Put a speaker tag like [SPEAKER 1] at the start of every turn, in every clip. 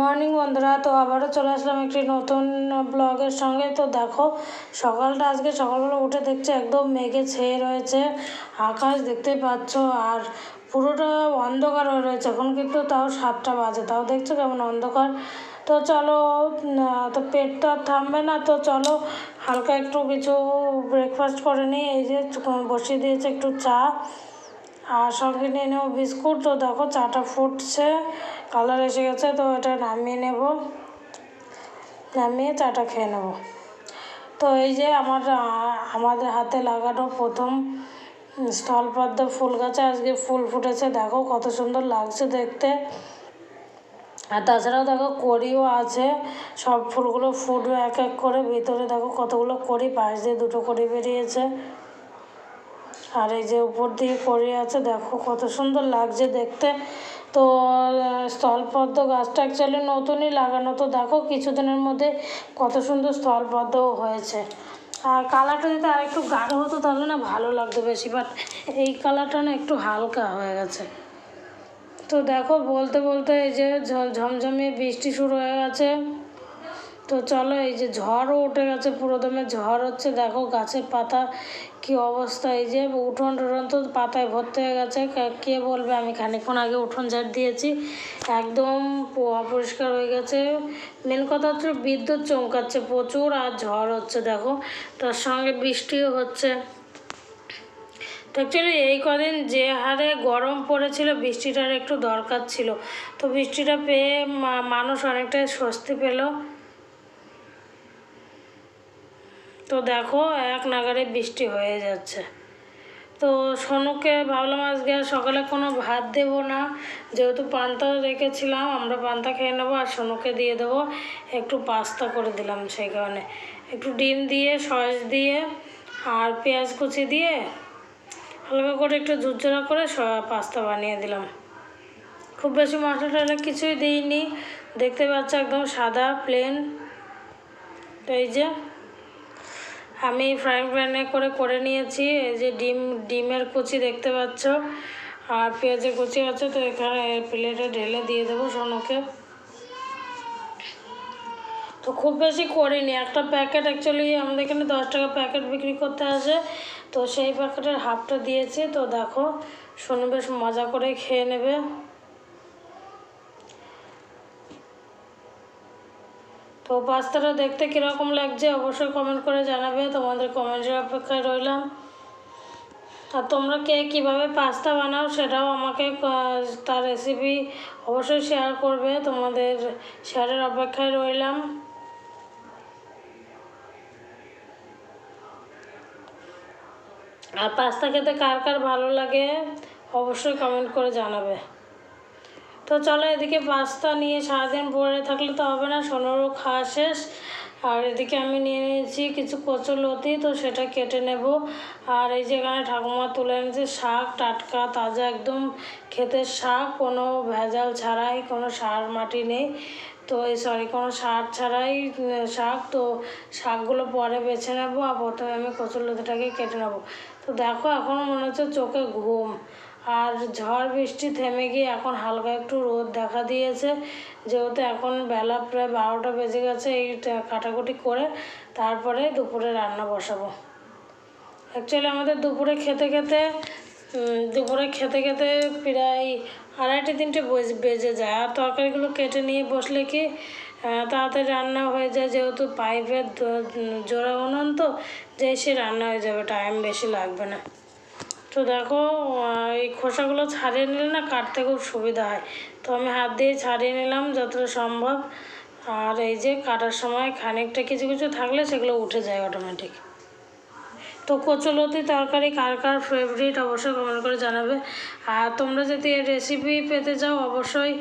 [SPEAKER 1] Morning বন্ধুরা। তো আবারও চলে আসলাম একটি নতুন ব্লগের সঙ্গে। তো দেখো, সকালটা আজকে সকালবেলা উঠে দেখছি একদম মেঘে ছেয়ে রয়েছে, আকাশ দেখতেই পাচ্ছ, আর পুরোটা অন্ধকার হয়ে রয়েছে। এখন কিন্তু তাও সাতটা বাজে, তাও দেখছ কেমন অন্ধকার? তো চলো তো পেট তো আর থামবে না। তো চলো, হালকা একটু কিছু ব্রেকফাস্ট করে নিই। এই যে, বসিয়ে দিয়েছে একটু চা। আর সঙ্গে নিয়ে নেব বিস্কুট। তো দেখো চাটা ফুটছে, কালার এসে গেছে, তো এটা নামিয়ে নেব। নামিয়ে চাটা খেয়ে নেব। তো এই যে আমার, আমাদের হাতে লাগানো প্রথম স্থলপদ্ম ফুল গাছে আজকে ফুল ফুটেছে। দেখো কত সুন্দর লাগছে দেখতে। আর তাছাড়াও দেখো কড়িও আছে। সব ফুলগুলো ফুটবে এক এক করে। ভিতরে দেখো কতগুলো কড়ি, পাশ দিয়ে দুটো কড়ি বেরিয়েছে। আর এই যে উপর দিয়ে পড়ে আছে, দেখো কত সুন্দর লাগছে দেখতে। তো স্থলপদ্ম গাছটা অ্যাকচুয়ালি নতুনই লাগানো। তো দেখো কিছুদিনের মধ্যে কত সুন্দর স্থলপদ্মও হয়েছে। আর কালারটা যদি আর একটু গাঢ় হতো তাহলে না ভালো লাগতো বেশি বাট এই কালারটা না একটু হালকা হয়ে গেছে। তো দেখো বলতে বলতে এই যে ঝমঝমিয়ে বৃষ্টি শুরু হয়ে গেছে। তো চলো এই যে ঝড়ও উঠে গেছে, পুরো দমে ঝড় হচ্ছে। দেখো গাছের পাতা কি অবস্থা, এই যে উঠোন টুঠোন তো পাতায় ভর্তি হয়ে গেছে। কে বলবে? আমি খানিকক্ষণ আগে উঠোন ঝাড় দিয়েছি। একদম অপরিষ্কার হয়ে গেছে। মেন কথা হচ্ছে বিদ্যুৎ চমকাচ্ছে প্রচুর আর ঝড় হচ্ছে, দেখো। তার সঙ্গে বৃষ্টিও হচ্ছে। তো অ্যাকচুয়ালি এই কদিন যে হারে গরম পড়েছিল, বৃষ্টিটার একটু দরকার ছিল। তো বৃষ্টিটা পেয়ে মানুষ অনেকটাই স্বস্তি পেল। তো দেখো, এক নাগারে বৃষ্টি হয়ে যাচ্ছে। তো সোনুকে ভাবলাম আজকে সকালে কোনো ভাত দেব না। যেহেতু পান্তা রেখেছিলাম, আমরা পান্তা খেয়ে নেব আর সোনুকে দিয়ে দেবো একটু পাস্তা করে দিলাম সেই কারণে। একটু ডিম দিয়ে, সস দিয়ে আর পেঁয়াজ কুচি দিয়ে হালকা করে একটু ঝুরঝুরা করে পাস্তা বানিয়ে দিলাম। খুব বেশি মশলা টশলা কিছুই দিইনি। দেখতে পাচ্ছ একদম সাদা প্লেন এই যে আমি ফ্রাই প্যানে করে করে নিয়েছি। এই যে ডিম, ডিমের কুচি দেখতে পাচ্ছ। আর পেঁয়াজের কুচি আছে, তো এখানে প্লেটে ঢেলে দিয়ে দেবো সোনুকে। তো খুব বেশি করিনি। একটা প্যাকেট অ্যাকচুয়ালি আমাদের এখানে দশ টাকা প্যাকেট বিক্রি করতে আসে। তো সেই প্যাকেটের হাফটা দিয়েছি। তো দেখো, সোনু বেশ মজা করে খেয়ে নেবে। তো পাস্তাটা দেখতে কীরকম লাগছে অবশ্যই কমেন্ট করে জানাবে, তোমাদের কমেন্টের অপেক্ষায় রইলাম। আর তোমরা কে কীভাবে পাস্তা বানাও সেটাও আমাকে তার রেসিপি অবশ্যই শেয়ার করবে, তোমাদের শেয়ারের অপেক্ষায় রইলাম। আর পাস্তা খেতে কার কার ভালো লাগে অবশ্যই কমেন্ট করে জানাবে। তো চলো এদিকে পাস্তা নিয়ে সারাদিন পড়ে থাকলে তো হবে না, সোনারও খাওয়া শেষ। আর এদিকে আমি নিয়ে নিয়েছি কিছু কচুলতি তো সেটা কেটে নেব। আর এই যে এখানে ঠাকুমা তুলে এনেছে শাক, টাটকা, তাজা একদম ক্ষেতের শাক, কোনো ভেজাল ছাড়াই, কোনো সার মাটি নেই। তো এই সরি কোনো সার ছাড়াই শাক, তো শাকগুলো পরে বেছে নেব আর প্রথমে আমি কচুরলতিটাকে কেটে নেব। তো দেখো এখন মনে হচ্ছে চোখে ঘুম। আর ঝড় বৃষ্টি থেমে গিয়ে এখন হালকা একটু রোদ দেখা দিয়েছে। যেহেতু এখন বেলা প্রায় বারোটা বেজে গেছে এই কাটাকুটি করে তারপরে দুপুরে রান্না বসাবো। অ্যাকচুয়ালি আমাদের দুপুরে খেতে খেতে দুপুরে খেতে খেতে প্রায় আড়াইটে তিনটে বেজ- বেজে যায়। আর তরকারিগুলো কেটে নিয়ে বসলে কি তাড়াতাড়ি রান্না হয়ে যায় যেহেতু পাইপের জোড়া উনুন তো, যে সে রান্না হয়ে যাবে, টাইম বেশি লাগবে না। তো দেখো এই খোসাগুলো ছাড়িয়ে নিলে না কাটতে খুব সুবিধা হয়। তো আমি হাত দিয়ে ছাড়িয়ে নিলাম যতটা সম্ভব। আর এই যে কাটার সময় খানিকটা কিছু কিছু থাকলে সেগুলো উঠে যায় অটোমেটিক তো কচুলতি তরকারি কার কার ফেভারিট অবশ্যই কমেন্ট করে জানাবে। আর তোমরা যদি এর রেসিপি পেতে চাও, অবশ্যই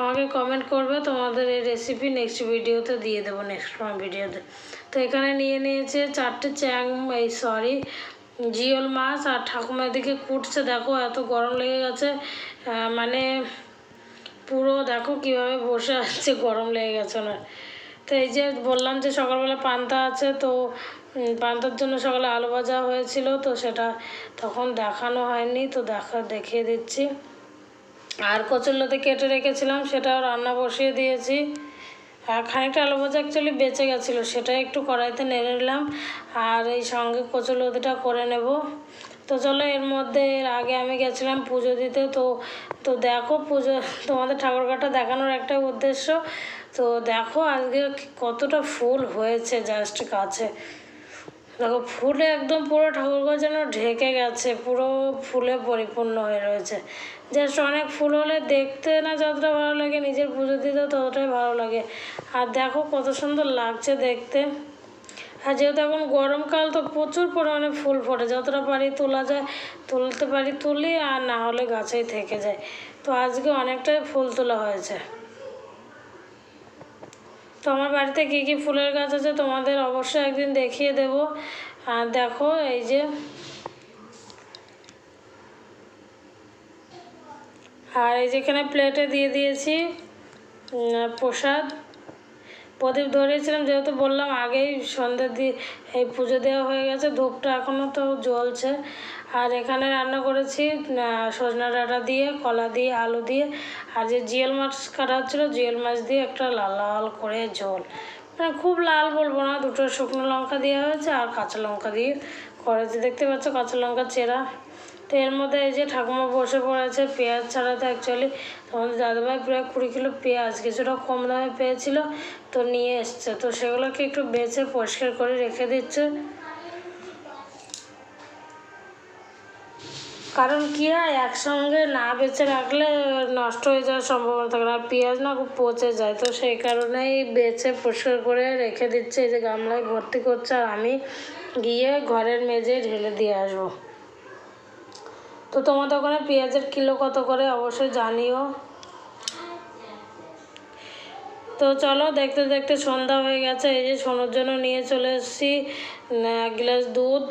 [SPEAKER 1] আমাকে কমেন্ট করবে, তোমাদের এই রেসিপি নেক্সট ভিডিওতে দিয়ে দেবো নেক্সট সময় ভিডিওতে তো এখানে নিয়ে নিয়েছে চারটে চ্যাং এই সরি জিওল মাছ আর ঠাকুমা এদিকে কুটছে। দেখো এত গরম লেগে গেছে মানে পুরো দেখো কীভাবে বসে আছে, গরম লেগে গেছে না তো এই যে বললাম যে সকালবেলা পান্তা আছে, তো পান্তার জন্য সকালে আলু ভাজা হয়েছিল, তো সেটা তখন দেখানো হয়নি, তো দেখা দেখিয়ে দিচ্ছি। আর কচুরলতি কেটে রেখেছিলাম, সেটাও রান্না বসিয়ে দিয়েছি। আর খানিকটা আলু ভাজা অ্যাকচুয়ালি বেঁচে গেছিল, সেটা একটু কড়াইতে নেড়ে নিলাম। আর এই সঙ্গে কচুরলতিটা করে নেব। তো চলো, এর মধ্যে এর আগে আমি গেছিলাম পুজো দিতে। তো তো দেখো পুজো, তোমাদের ঠাকুরঘাটটা দেখানোর একটা উদ্দেশ্য। তো দেখো আজকে কতটা ফুল হয়েছে জাস্ট কাছে। দেখো, ফুলে একদম পুরো ঠাকুরঘর যেন ঢেকে গেছে, পুরো ফুলে পরিপূর্ণ হয়ে রয়েছে। জাস্ট অনেক ফুল হলে দেখতে না যতটা ভালো লাগে, নিজের পুজো দিতে ততটাই ভালো লাগে। আর দেখো কত সুন্দর লাগছে দেখতে। আর যেহেতু এখন গরমকাল, তো প্রচুর পরিমাণে ফুল ফোটে। যতটা পারি তোলা যায়, তুলতে পারি তুলি, আর না হলে গাছেই থেকে যায়। তো আজকে অনেকটাই ফুল তোলা হয়েছে। তো আমার বাড়িতে কী কী ফুলের গাছ আছে তোমাদের অবশ্যই একদিন দেখিয়ে দেব। আর দেখো, এই যে। আর এই যেখানে প্লেটে দিয়ে দিয়েছি প্রসাদ। প্রদীপ ধরিয়েছিলাম, যেহেতু বললাম আগেই সন্ধ্যে দিয়ে এই পুজো দেওয়া হয়ে গেছে, ধূপটা এখনও তো জ্বলছে। আর এখানে রান্না করেছি সজনা ডাঁটা দিয়ে, কলা দিয়ে, আলু দিয়ে। আর যে জিয়েল মাছ কাটা হচ্ছিল, জিয়েল মাছ দিয়ে একটা লাল লাল করে ঝোল। মানে খুব লাল বলব না, দুটো শুকনো লঙ্কা দেওয়া হয়েছে আর কাঁচা লঙ্কা দিয়ে করেছে। দেখতে পাচ্ছ কাঁচা লঙ্কা চেরা। তো এর মধ্যে এই যে ঠাকুমা বসে পড়েছে, পেঁয়াজ ছাড়াতে অ্যাকচুয়ালি তোমাদের দাদাভাই প্রায় কুড়ি কিলো পেঁয়াজ কিছুটা কম দামে পেয়েছিল, তো নিয়ে এসছে। তো সেগুলোকে একটু বেছে পরিষ্কার করে রেখে দিচ্ছে। কারণ কি হয়, একসঙ্গে না বেছে রাখলে নষ্ট হয়ে যাওয়ার সম্ভাবনা থাকে আর পেঁয়াজ না খুব পচে যায়, তো সেই কারণেই বেছে পরিষ্কার করে রেখে দিচ্ছে। এই যে গামলায় ভর্তি করছে আর আমি গিয়ে ঘরের মেঝে ঢেলে দিয়ে আসব। তো তোমাদের ওখানে পেঁয়াজের কিলো কত করে অবশ্যই জানিও। তো চলো দেখতে দেখতে সন্ধ্যা হয়ে গেছে, এই যে সোনার জন্য নিয়ে চলে এসেছি এক গ্লাস দুধ।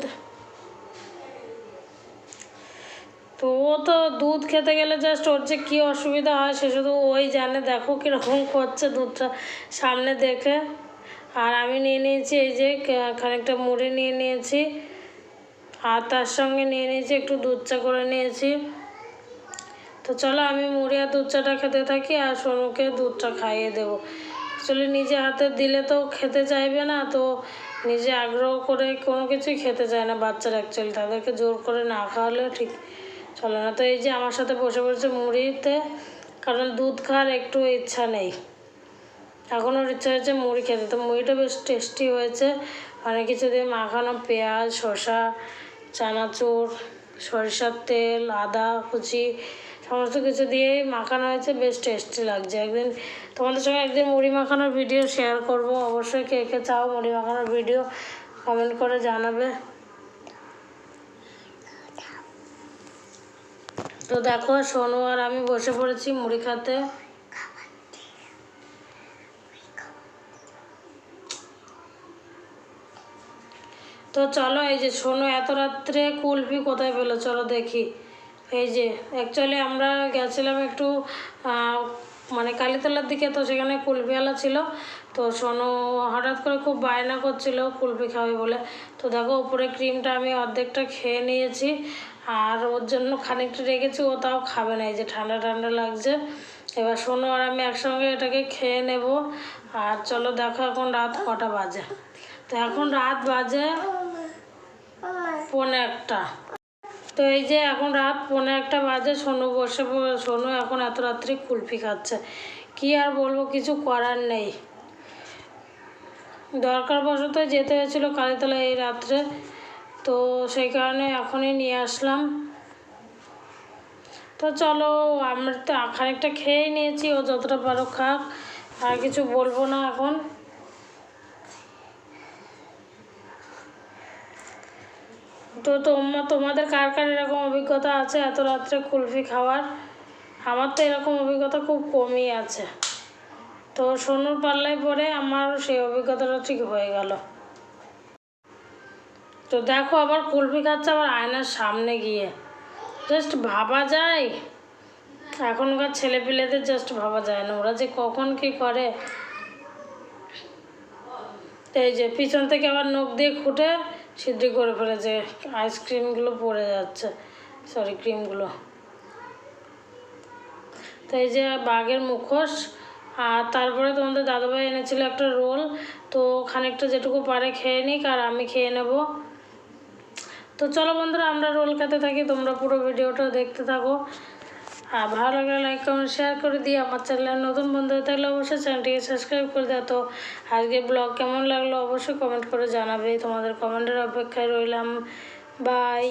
[SPEAKER 1] তো ও তো দুধ খেতে গেলে জাস্ট ওর যে কী অসুবিধা হয় সে শুধু ওই জানে। দেখো কীরকম করছে দুধটা। সামনে দেখে। আর আমি নিয়ে নিয়েছি এই যে খানিকটা মুড়ি নিয়ে নিয়েছি। আর তার সঙ্গে নিয়ে নিয়েছি একটু দুধ চা করে নিয়েছি। তো চলো আমি মুড়ি আর দুধ চাটা খেতে থাকি আর সোনুকে দুধটা খাইয়ে দেবো। অ্যাকচুয়ালি নিজে হাতে দিলে তো খেতে চাইবে না, তো নিজে আগ্রহ করে কোনো কিছুই খেতে চায় না বাচ্চারা অ্যাকচুয়ালি। তাদেরকে জোর করে না খাওয়ালেও ঠিক চলে না। তো এই যে আমার সাথে বসে বসে মুড়িতে, কারণ দুধ খাওয়ার একটু ইচ্ছা নেই। এখন ওর ইচ্ছা হয়েছে মুড়ি খেতে। তো মুড়িটা বেশ টেস্টি হয়েছে। অনেক কিছু দিয়ে মাখানো পেঁয়াজ, শসা, চানাচুর, সরিষার তেল, আদা, কুচি, সমস্ত কিছু দিয়েই মাখানো হয়েছে। বেশ টেস্টি লাগছে। একদিন তোমাদের সঙ্গে একদিন মুড়ি মাখানোর ভিডিও শেয়ার করব। অবশ্যই কে কে চাও মুড়ি মাখানোর ভিডিও কমেন্ট করে জানাবে। তো দেখো সোনু আর আমি বসে পড়েছি মুড়ি খাতে। তো চলো, এই যে শোনো, এত রাত্রে কুলফি কোথায় পেল? চলো দেখি। এই যে অ্যাকচুয়ালি আমরা গেছিলাম একটু মানে কালীতলার দিকে, তো সেখানে কুলফিওয়ালা ছিল। তো সোনু হঠাৎ করে খুব বায়না করছিল কুলফি খাবে বলে। তো দেখো, উপরে ক্রিমটা আমি অর্ধেকটা খেয়ে নিয়েছি। আর ওর জন্য খানিকটা রেখেছি ও তাও খাবে না, এই যে ঠান্ডা ঠান্ডা লাগছে। এবার শোনো আর আমি একসঙ্গে এটাকে খেয়ে নেব। আর চলো দেখো এখন রাত কটা বাজে। তো এখন রাত বাজে পৌনে একটা। তো এই যে এখন রাত পৌনে একটা বাজে, সোনু বসে সোনু এখন এত রাত্রি কুলফি খাচ্ছে। কি আর বলব, কিছু করার নেই। দরকার বশত যেতে হয়েছিল কালীতলা এই রাত্রে। তো সেই কারণে এখনই নিয়ে আসলাম। তো চলো, আমরা তো খানিকটা খেয়েই নিয়েছি, ও যতটা পারো খাক, আর কিছু বলব না এখন। তো তোমার তোমাদের কার কার এরকম অভিজ্ঞতা আছে এত রাত্রে কুলফি খাওয়ার? আমার তো এরকম অভিজ্ঞতা খুব কমই আছে। তো সোনুর পাল্লায় পরে আমার সেই অভিজ্ঞতাটা ঠিক হয়ে গেল। তো দেখো আবার কুলফি খাচ্ছে আবার আয়নার সামনে গিয়ে। জাস্ট ভাবা যায়। এখনকার ছেলেপিলেদের জাস্ট ভাবা যায় না। ওরা যে কখন কি করে। এই যে পিছন থেকে আবার নখ দিয়ে খুঁটে সিদ্ধি করে ফেলেছে। আইসক্রিমগুলো পড়ে যাচ্ছে। সরি ক্রিমগুলো তো এই যে বাঘের মুখোশ। আর তারপরে তোমাদের দাদাভাই এনেছিল একটা রোল। তো খানিকটা যেটুকু পারে খেয়ে নিক আর আমি খেয়ে নেব। তো চলো বন্ধুরা, আমরা রোল খেতে থাকি, তোমরা পুরো ভিডিওটা দেখতে থাকো। আর ভালো লাগলে লাইক কমেন্ট শেয়ার করে দিই আমার চ্যানেলে নতুন বন্ধু হয়ে থাকলে অবশ্যই চ্যানেলটিকে সাবস্ক্রাইব করে দেয় তো আজকে ব্লগ কেমন লাগল অবশ্যই কমেন্ট করে জানাবে। তোমাদের কমেন্টের অপেক্ষায় রইলাম। বাই